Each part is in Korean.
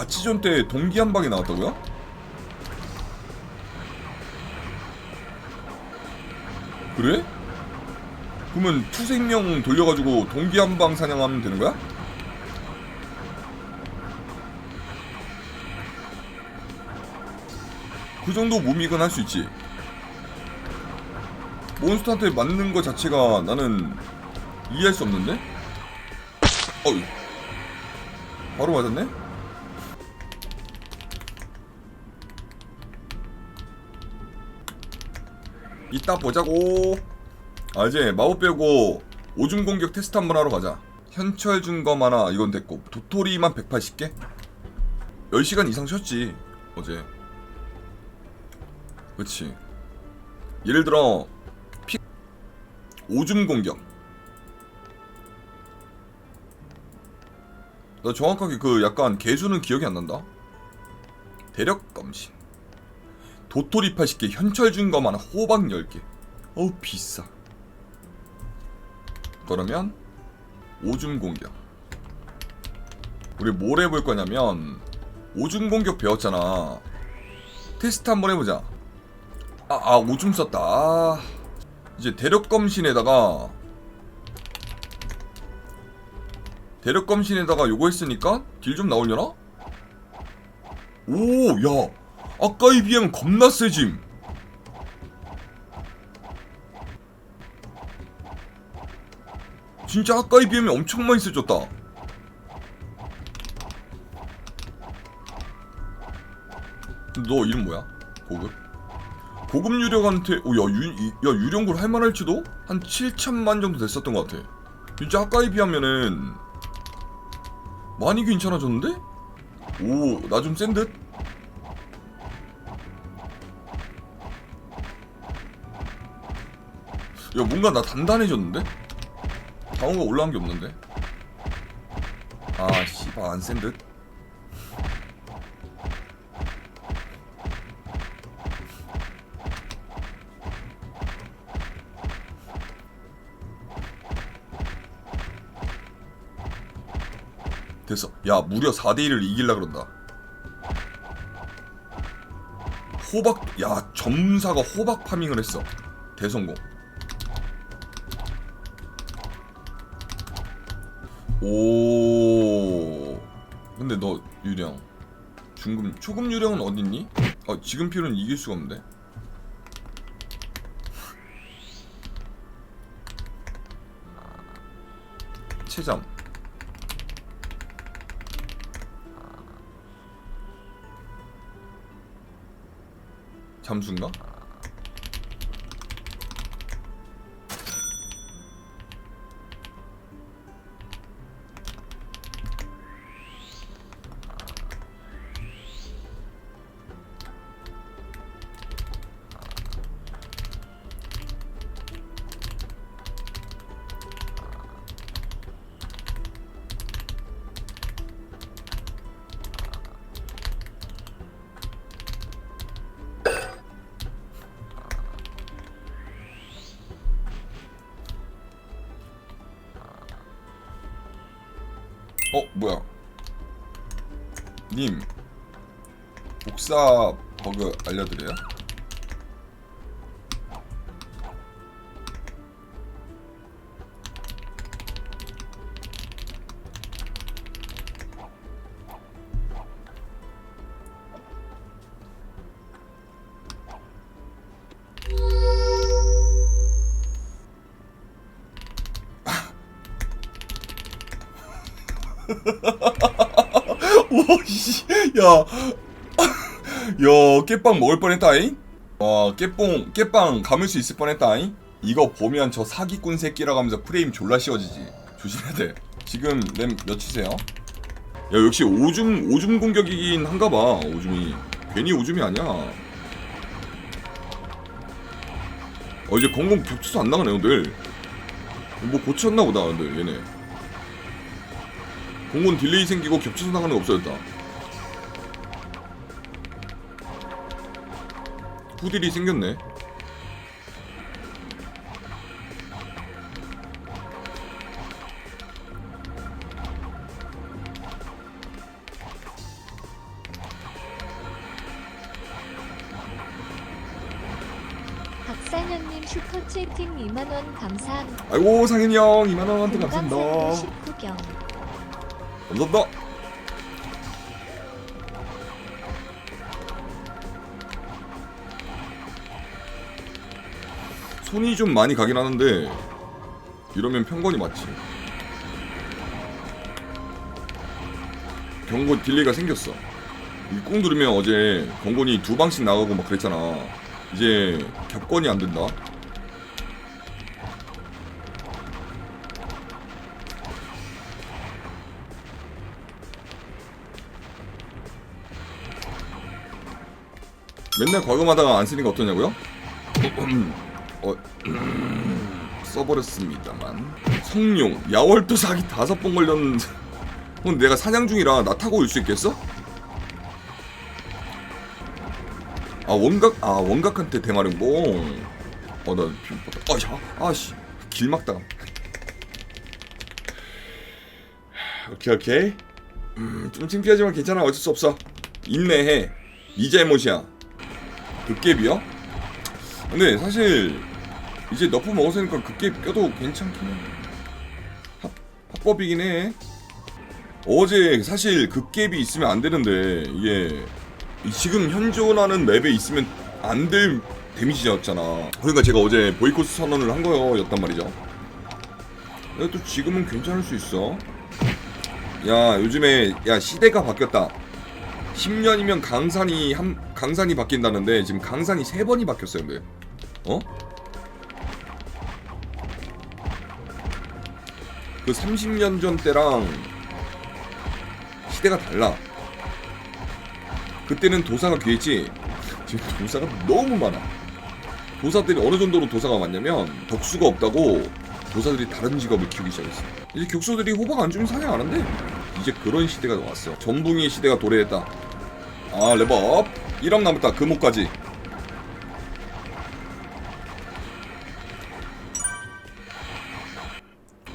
가치전 때 동기 한 방이 나왔다고요? 그래? 그러면 투생명 돌려가지고 동기 한 방 사냥하면 되는 거야? 그 정도 무믹은 할 수 있지. 몬스터한테 맞는 거 자체가 나는 이해할 수 없는데? 어이. 바로 맞았네? 이따 보자고. 아 이제 마법 빼고 오줌 공격 테스트 한번 하러 가자. 현철 준검 하나 이건 됐고 도토리만 180개? 10시간 이상 쉬었지 어제. 그치. 예를 들어 피 오줌 공격. 나 정확하게 그 약간 개수는 기억이 안 난다. 대력 검신. 도토리 80개, 현철 준검 하나, 호박 10개. 어우 비싸. 그러면 오줌 공격. 우리 뭘 해볼 거냐면 오줌 공격 배웠잖아. 테스트 한번 해보자. 아, 아 오줌 썼다. 아. 이제 대력 검신에다가 대력 검신에다가 요거 했으니까 딜 좀 나오려나? 오, 야, 아까에 비하면 겁나 세짐. 진짜 아까에 비하면 엄청 많이 세졌다. 너 이름 뭐야? 고급? 고급 유령한테 오, 야, 유, 이- 야 유령굴 할만할지도? 한 7천만 정도 됐었던 것 같아. 진짜 아까에 비하면은 많이 괜찮아졌는데? 오, 나 좀 센 듯? 야, 뭔가 나 단단해졌는데? 방어가 올라간 게 없는데? 아, 씨발, 안센 듯? 됐어. 야, 무려 4대1을 이길라 그런다. 호박, 야, 점사가 호박 파밍을 했어. 대성공. 오. 근데 너 유령. 중금, 초급 유령은 어딨니? 어, 지금 필요는 이길 수가 없는데. 체점. 잠수인가? 어 뭐야 님 복사 버그 알려드려요? 와 씨 야. 야, 깨빵 먹을 뻔했다잉? 와, 깨뽕, 깨빵 감을 수 있을 뻔했다잉? 이거 보면 저 사기꾼 새끼라고 하면서 프레임 졸라 씌워지지. 조심해야 돼. 지금 램 몇이세요? 야, 역시 오줌, 오줌 공격이긴 한가 봐, 오줌이. 괜히 오줌이 아니야. 어, 이제 건공 겹쳐서 안 나가네, 오늘. 뭐 고쳤나 보다, 근데 얘네. 공군 딜레이 생기고 격추선 나가는 게 없어졌다. 후딜이 생겼네. 박상현님 슈퍼채팅 2만원 감사합니다. 아이고 상현이 형 2만원한테 감사합니다. 구경 감사합니다 손이 좀 많이 가긴 하는데 이러면 평건이 맞지. 경고 딜레이가 생겼어. 이꾹 누르면 어제 경건이 두 방씩 나가고 막 그랬잖아. 이제 겹건이 안 된다 맨날 과금하다가 안거 어떠냐고요? 어, 써버렸습니다만. 성룡 야월도 사기 다섯 번 걸렸는데. 그럼 내가 사냥 중이라 나 타고 올 수 있겠어? 아 원각 아 원각한테 대마룡봉 어나 아야 아씨 길 막다가 오케이 오케이. 음 좀 창피하지만 괜찮아. 어쩔 수 없어. 인내해. 이 잘못이야 극갭이요? 근데 사실 이제 너프 먹었으니까 극갭 껴도 괜찮긴 해. 합, 합법이긴 해. 어제 사실 극갭이 있으면 안 되는데 이게 이 지금 현존하는 맵에 있으면 안 될 데미지였잖아. 그러니까 제가 어제 보이코스 선언을 한 거였단 말이죠. 또 지금은 괜찮을 수 있어. 야 요즘에 야 시대가 바뀌었다 10년이면 강산이 한 강산이 바뀐다는데 지금 강산이 세 번이 바뀌었어요, 근데. 어? 그 30년 전 때랑 시대가 달라. 그때는 도사가 귀했지. 지금 도사가 너무 많아. 도사들이 어느 정도로 도사가 많냐면 덕수가 없다고 도사들이 다른 직업을 키우기 시작했어. 이제 격수들이 호박 안 주면 사냥 안 한대. 이제 그런 시대가 왔어. 전붕이 시대가 도래했다. 아 레버업 1업 남았다 금호까지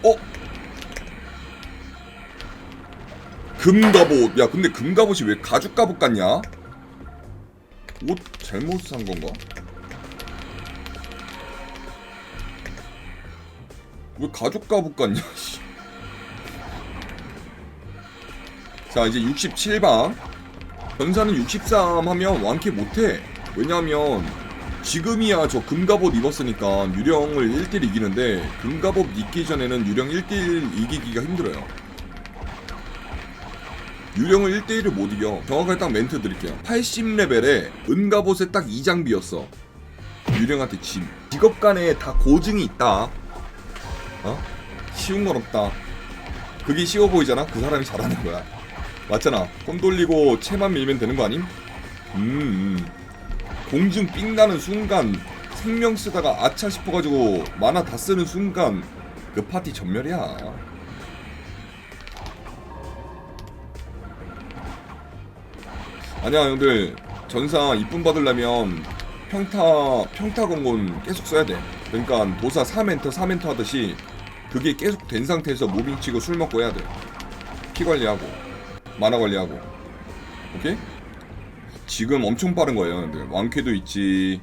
어? 금갑옷 야 근데 금갑옷이 왜 가죽 갑옷 같냐? 옷 잘못 산 건가? 왜 가죽 갑옷 같냐 씨. 자 이제 67방 전사는 63 하면 완캐 못해. 왜냐하면 지금이야 저 금갑옷 입었으니까 유령을 1대1 이기는데 금갑옷 입기 전에는 유령 1대1 이기기가 힘들어요. 유령을 1대1을 못 이겨. 정확하게 딱 멘트 드릴게요. 80레벨에 은갑옷에 딱 2장비였어. 유령한테 진. 직업 간에 다 고증이 있다. 어? 쉬운 건 없다. 그게 쉬워 보이잖아? 그 사람이 잘하는 거야. 맞잖아. 손 돌리고 채만 밀면 되는 거 아님? 음, 음. 공중 삥 나는 순간 생명 쓰다가 아차 싶어가지고 만화 다 쓰는 순간 그 파티 전멸이야. 아니야 형들 전사 이쁨 받으려면 평타 평타 공곤 계속 써야 돼. 그러니까 도사 3엔터 3엔터 하듯이 그게 계속 된 상태에서 무빙 치고 술 먹고 해야 돼. 피 관리하고. 만화 관리하고. 오케이? 지금 엄청 빠른 거예요 근데. 왕쾌도 있지.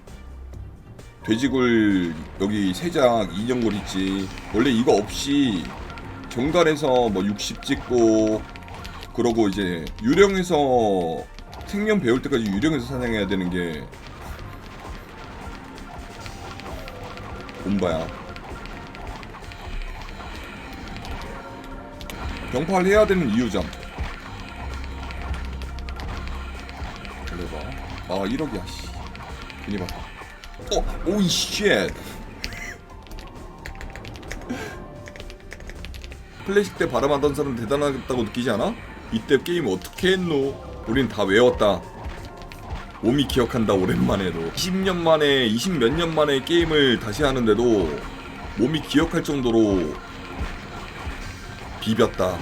돼지굴 여기 세작 인형굴 있지. 원래 이거 없이 정갈에서 뭐 60 찍고 그러고 이제 유령에서 생명 배울 때까지 유령에서 사냥해야 되는 게 곰바야. 병파를 해야 되는 이유점 그래봐. 아 1억이야 씨. 괜히 봤다. 어, 오이 쉣. 클래식 때 바람하던 사람 대단하다고 느끼지 않아? 이때 게임 어떻게 했노? 우린 다 외웠다. 몸이 기억한다 오랜만에도 20년 만에 20 몇 년 만에 게임을 다시 하는데도 몸이 기억할 정도로 비볐다.